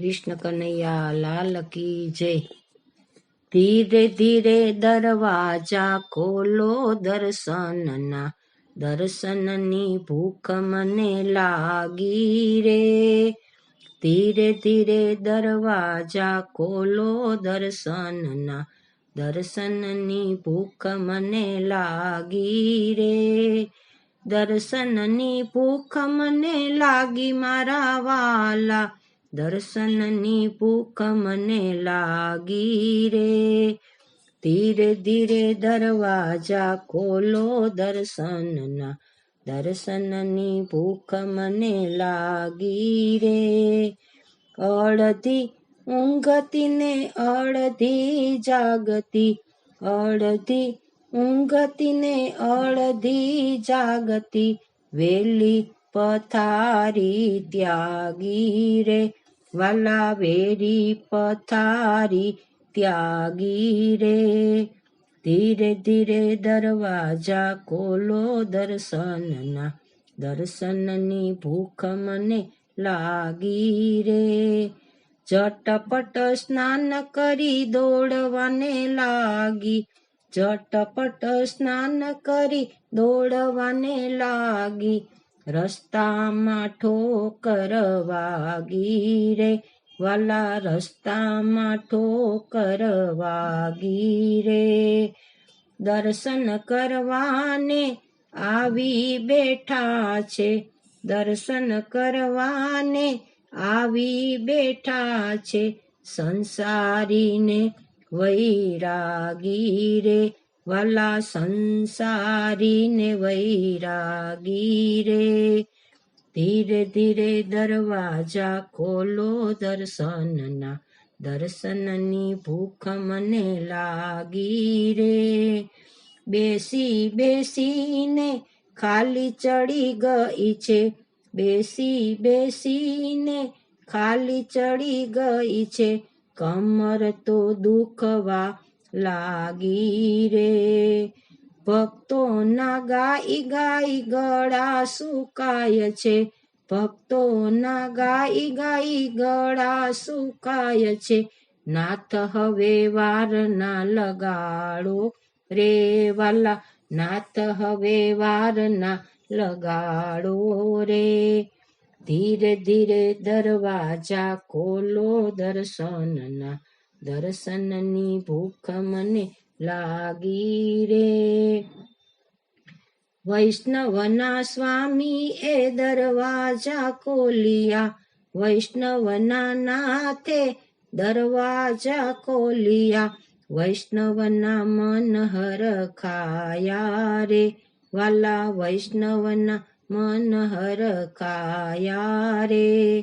કૃષ્ણ કનૈયા લાલ કી જય. ધીરે ધીરે દરવાજા ખોલો દર્શનના. દર્શનની ભૂખ મને લાગી રે. ધીરે ધીરે દરવાજા ખોલો દર્શનના. દર્શનની ભૂખ મને લાગી રે. દર્શનની ભૂખ મને લાગી મારા વાલા. દર્શનની ભૂખ મને લાગી રે. ધીરે ધીરે દરવાજા ખોલો દર્શનના. દર્શનની ભૂખ મને લાગી રે. અડધી ઊંઘતી ને અડધી જાગતી. અડધી ઊંઘતી ને અડધી જાગતી. વેલી પથારી ત્યાગી રે વાલા વેરી પથારી ત્યાગી રે ધીરે ધીરે દરવાજા ખોલો દર્શનના દર્શનની ભૂખ મને લાગી રે ઝટપટ સ્નાન કરી દોડવાને લાગી ઝટપટ સ્નાન કરી દોડવાને લાગી રસ્તામાં ઠોકર વાગી રે. વાલા રસ્તામાં ઠોકર વાગી રે. દર્શન કરવાને આવી બેઠા છે. દર્શન કરવાને આવી બેઠા છે. સંસારીને વૈરાગી રે. વાલા સંસારીને વૈરાગી રે ધીરે ધીરે દરવાજા ખોલો દર્શનના. દર્શનની ભૂખ મને લાગી રે બેસી બેસીને ખાલી ચડી ગઈ છે. બેસી બેસીને ખાલી ચડી ગઈ છે. કમર તો દુખવા લાગી રે. ભક્તો ના ગાઈ ગાઈ ગળા સુકાય છે. ભક્તો ના ગાઈ ગાઈ ગળા સુકાય છે. નાથ હવે વાર ના લગાડો રે વાલા. નાથ હવે વાર ના લગાડો રે. ધીરે ધીરે દરવાજા ખોલો દર્શનના. દર્શનની ભૂખ મને લાગી રે. વૈષ્ણવના સ્વામી એ દરવાજા ખોલિયા. વૈષ્ણવના નાથે દરવાજા ખોલિયા. વૈષ્ણવના મન હરખાયા રે. વાલા વૈષ્ણવના મન હરખાયા રે.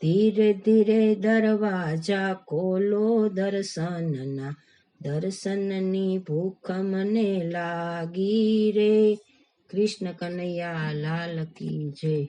ધીરે ધીરે દરવાજા ખોલો દર્શનના. દર્શનની ભૂખ મને લાગી રે. કૃષ્ણ કનૈયા લાલ કી જય.